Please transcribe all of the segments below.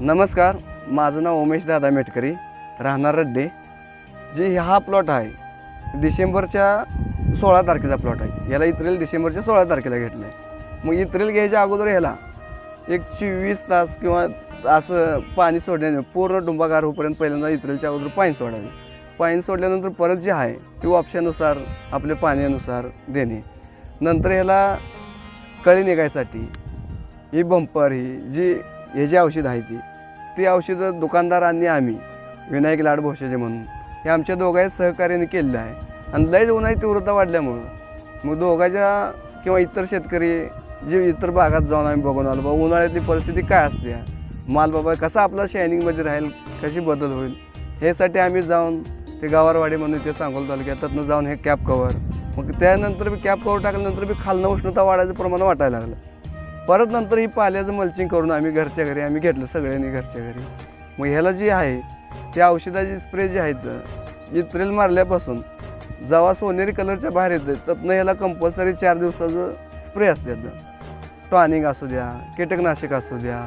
नमस्कार माझं नाव उमेश दादा मेटकरी राहणार रड्डे. जे हा प्लॉट आहे डिसेंबरच्या सोळा तारखेचा प्लॉट आहे. याला इत्रेल डिसेंबरच्या सोळा तारखेला घेतलं आहे मग इत्रेल घ्यायच्या अगोदर ह्याला एक चोवीस तास किंवा असं पाणी सोडल्याने पूर्ण डुंबागार होईपर्यंत पहिल्यांदा इत्रेलच्या अगोदर पाणी सोडावे. पाणी सोडल्यानंतर परत जे आहे ते वापशानुसार आपल्या पाण्यानुसार देणे. नंतर ह्याला कळी निघायसाठी ही बंपर ही जी हे जे औषध आहे ती ती औषधं आणि आम्ही विनायक लाड भोशाचे म्हणून हे आमच्या दोघांच्या सहकार्याने केलेलं आहे. आणि लयच उन्हाळी तीव्रता वाढल्यामुळं मग दोघांच्या किंवा इतर शेतकरी जे इतर भागात जाऊन आम्ही बघून आलो बाबा उन्हाळ्यातली परिस्थिती काय असते? माल बाबा कसा आपला शायनिंगमध्ये राहील? कशी बदल होईल? ह्यासाठी आम्ही जाऊन ते गावारवाडी म्हणून ते सांगोल तालुक्यात त्यातनं जाऊन हे कॅप कवर मग त्यानंतर बी कॅप कवर टाकल्यानंतर बी खालनं उष्णता वाढायचं प्रमाण वाटायला लागलं. परत नंतर ही पाल्याचं मल्चिंग करून आम्ही घरच्या घरी आम्ही घेतलं सगळ्यांनी घरच्या घरी. मग ह्याला जी आहे त्या औषधाची स्प्रे जे आहेत इत्रेल मारल्यापासून जेव्हा सोनेरी कलरच्या बाहेर येतं तत्न ह्याला कंपल्सरी चार दिवसाचं स्प्रे असतात टॉनिक असू द्या कीटकनाशक असू द्या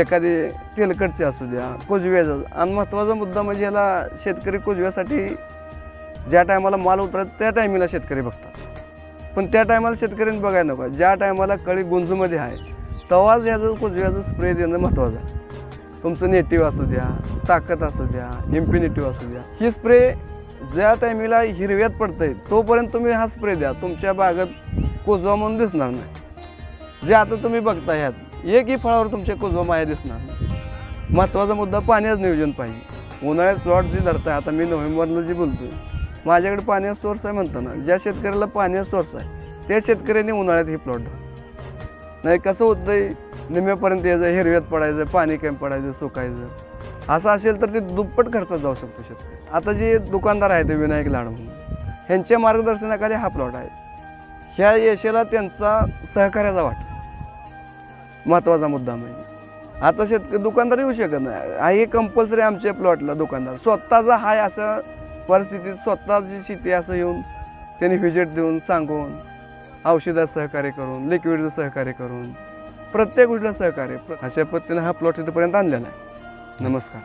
एखादी तेलकटचे असू द्या कुजव्याचं. आणि महत्त्वाचा मुद्दा म्हणजे ह्याला शेतकरी कुजव्यासाठी ज्या टायमाला माल उतरत त्या टायमिंगला शेतकरी बघतात. पण त्या टायमाला शेतकऱ्यांनी बघायला नको. ज्या टायमाला कळी गुंजमध्ये आहे तेव्हाच ह्याचं कुजव्याचं स्प्रे देणं महत्त्वाचं आहे. तुमचं नेटिव्ह असू द्या ताकद असू द्या इम्प्युनिटिव्ह असू द्या. ही स्प्रे ज्या टायमिंगला हिरव्यात पडतंय तोपर्यंत तुम्ही हा स्प्रे द्या. तुमच्या बागेत कुजवा म्हणून दिसणार नाही. जे आता तुम्ही बघता ह्यात एकही फळावर तुमच्या कुजवा माया दिसणार नाही. महत्त्वाचा मुद्दा पाण्याचं नियोजन पाहिजे. उन्हाळ्यात प्लॉट जी धरताय आता मी नोव्हेंबरला जी बोलतोय माझ्याकडे पाण्याचा सोर्स आहे म्हणताना. ज्या शेतकऱ्याला पाण्याचा सोर्स आहे. त्या शेतकऱ्यांनी उन्हाळ्यात ही प्लॉट नाही कसं होतंय? निम्यापर्यंत यायचं हिरव्यात पडायचं पाणी कमी पडायचं सुकायचं. असं असेल तर ते दुप्पट खर्चात जाऊ शकतो शेतकरी. आता जे दुकानदार आहेत ते विनायक लाड म्हणून. ह्यांच्या मार्गदर्शनाखाली हा प्लॉट आहे. ह्या यशाला त्यांचा सहकार्याचा वाट. महत्त्वाचा मुद्दा म्हणजे. आता शेतकरी दुकानदार येऊ शकत नाही. हे कंपल्सरी आमच्या प्लॉटला दुकानदार. स्वतःचा हाय असं परिस्थितीत स्वतःची शेती असं येऊन त्यांनी व्हिजिट देऊन सांगून औषधात सहकार्य करून लिक्विडचं सहकार्य करून प्रत्येक गोष्टीला सहकार्य. अशा पद्धतीनं हा प्लॉट इथपर्यंत आणलेला आहे. नमस्कार.